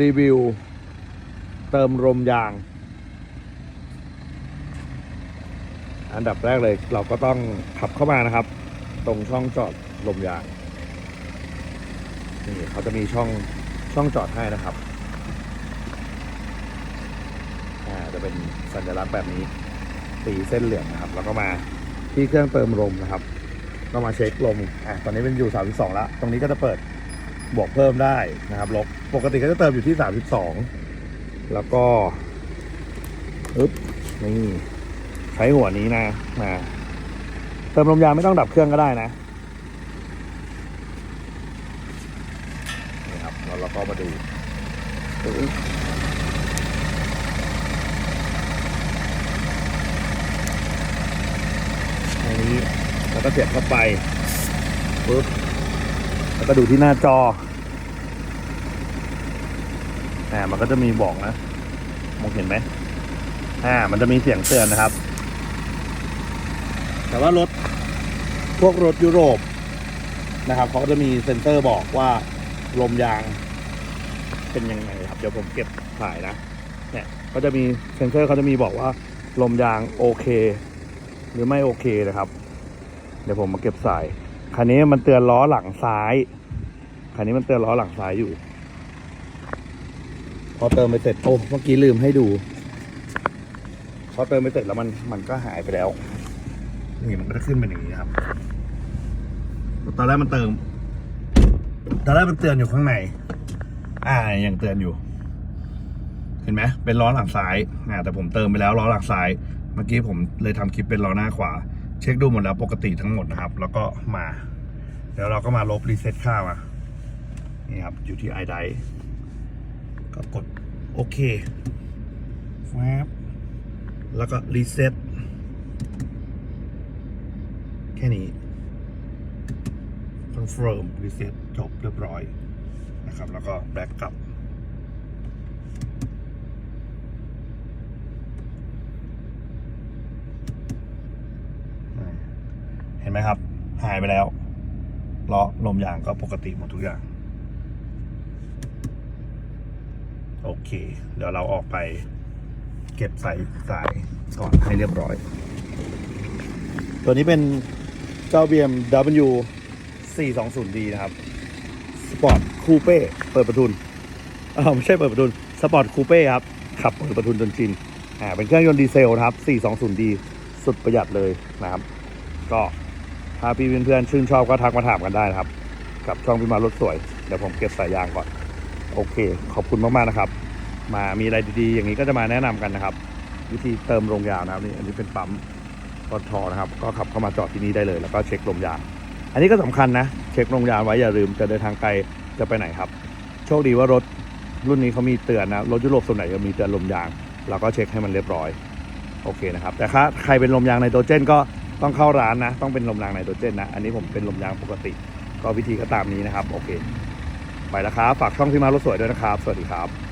รีวิว เติมลมยาง อันดับแรกเลยเราก็ต้องขับเข้ามานะครับ ตรงช่องจอดลมยาง นี่เขาจะมีช่องช่องจอดให้นะครับอ่าจะเป็นสัญลักษณ์แบบนี้สีเส้นเหลืองนะครับ แล้วก็มาที่เครื่องเติมลมนะครับ ก็มาเช็คลมอะตอนนี้เป็นอยู่ 32 แล้ว ตรงนี้ก็จะเปิด บวกเพิ่มได้นะครับลบปกติก็จะเติมอยู่ที่ 32 แล้วก็อึ๊บนี่ใช้หัวนี้นะมาเติมลมยางไม่ต้องดับเครื่องก็ได้นะนี่ครับแล้วเราก็มาดูอึ๊บอันนี้แล้วก็เสียบเข้าไปปุ๊บแล้วก็ดูที่หน้าจอ อ่ามันก็จะมีบอกนะมองเห็นไหมอ่า มันจะมีเสียงเตือนนะครับ แต่ว่ารถพวกรถยุโรปนะครับเขาก็จะมีเซ็นเซอร์บอกว่าลมยางเป็นยังไงครับ เดี๋ยวผมเก็บถ่ายนะ เนี่ยก็จะมีเซ็นเซอร์เขาจะมีบอกว่าลมยางโอเค หรือไม่โอเคนะครับ เดี๋ยวผมมาเก็บสายคันนี้มันเตือนล้อหลังซ้ายคันนี้มันเตือนล้อหลังซ้ายอยู่ อเติมไปเสร็จโอ้เมื่อกี้ลืมให้ดู พอเติมไปเสร็จแล้วมันมันก็หายไปแล้ว นี่มันก็จะขึ้นเป็นอย่างนี้ครับ ตอนแรกมันเติม ตอนแรกมันเตือนอยู่ข้างใน อ่ายังเตือนอยู่ เห็นไหมเป็นล้อหลังซ้าย อ่า แต่ผมเติมไปแล้วล้อหลังซ้าย เมื่อกี้ผมเลยทำคลิปเป็นล้อหน้าขวา เช็คดูหมดแล้วปกติทั้งหมดนะครับ แล้วก็มา เดี๋ยวเราก็มาลบรีเซ็ตค่ามา นี่ครับอยู่ที่ไอได ก็กดโอเคแฟบแล้วก็รีเซ็ตแค่นี้ confirm reset จบเรียบร้อยนะครับ แล้วก็แบ็กกลับ เห็นไหมครับ หายไปแล้วล้อลมยางก็ปกติหมดทุกอย่าง โอเค เดี๋ยวเราออกไปเก็บใส่สายก่อนให้เรียบร้อย ตัวนี้เป็นเจ้า BMW 420D นะครับสปอร์ตคูเป้เปิดประทุนเออไม่ใช่เปิดประทุนสปอร์ตคูเป้ครับ ขับเปิดประทุนจนชินอ่าเป็นเครื่องยนต์ดีเซลนะครับ 420D สุดประหยัดเลยนะครับ ก็ถ้าพี่เพื่อนๆชื่นชอบก็ทักมาถามกันได้นะครับ กับช่องพี่มารถสวย เดี๋ยวผมเก็บสายยางก่อน โอเค ขอบคุณมากๆนะครับ มามีอะไรดีๆ อย่างนี้ก็จะมาแนะนำกันนะครับ วิธีเติมลมยางนะครับนี่อันนี้เป็นปั๊มปตทนะครับ ก็ขับเข้ามาจอดที่นี่ได้เลย แล้วก็เช็คลมยาง อันนี้ก็สำคัญนะ เช็คลมยางไว้อย่าลืมจะเดินทางไกลจะไปไหนครับ โชคดีว่ารถรุ่นนี้เขามีเตือนนะรถยุโรปส่วนไหนจะมีเตือนลมยางเราก็เช็คให้มันเรียบร้อยโอเคนะครับแต่ถ้าใครเป็นลมยางไนโตรเจนก็ต้องเข้าร้านนะ ต้องเป็นลมยางไนโตรเจนนะ อันนี้ผมเป็นลมยางปกติ ก็วิธีก็ตามนี้นะครับ โอเค ไปแล้วครับ ฝากช่องพี่มารถสวยด้วยนะครับ สวัสดีครับ